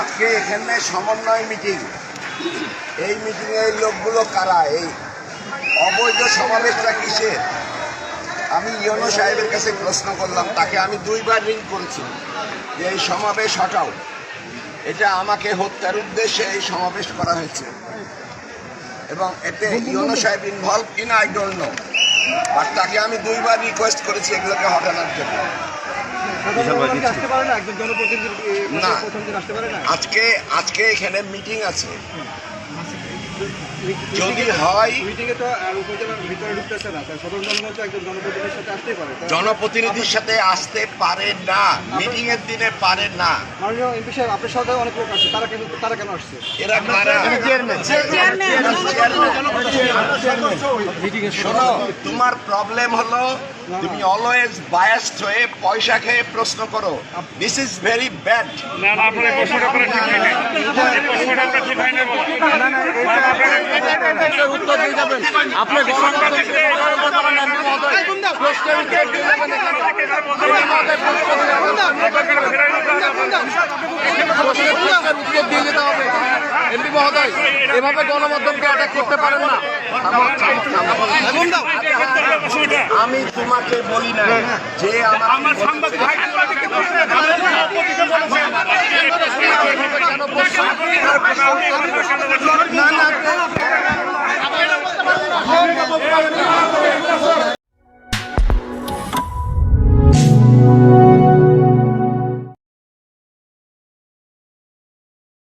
এখানে সমন্বয় মিটিং। এই মিটিংয়ে এই লোকগুলো কারা? এই অবৈধ সমাবেশটা কিসের? আমি ইয়নো সাহেবের কাছে প্রশ্ন করলাম, তাকে আমি দুইবার রিং করেছি যে এই সমাবেশ হটাও। এটা আমাকে হত্যার উদ্দেশ্যে এই সমাবেশ করা হয়েছে। এবং এতে ইয়নো সাহেব ইনভলভ কিনা আই ডোন্ট নো বাট তাকে আমি দুইবার রিকোয়েস্ট করেছি এগুলোকে হটানোর জন্য। আজকে আজকে এখানে মিটিং আছে। যদি হয় জনপ্রতিনিধির সাথে আসতেই পারে। তো জনপ্রতিনিধির সাথে আসতে পারে না। মিটিং এর দিনে পারে না। শোনো তোমার প্রবলেম হলো তুমি অলওয়েজ বায়াসড হয়ে পয়সা খেয়ে প্রশ্ন করো। দিস ইজ ভেরি ব্যাড না না আপনার প্রশ্নটা আপনার ঠিক হয় না প্রশ্নটা আপনার ঠিক হয় না বলা। উত্তর দিয়ে যাবেন আপনি উত্তর দিয়ে যেতে হবে। এমপি মহোদয় এভাবে গণমাধ্যমকে অ্যাটাক করতে পারেন না আমি তোমাকে বলি না যে আমার আমার Vamos tá para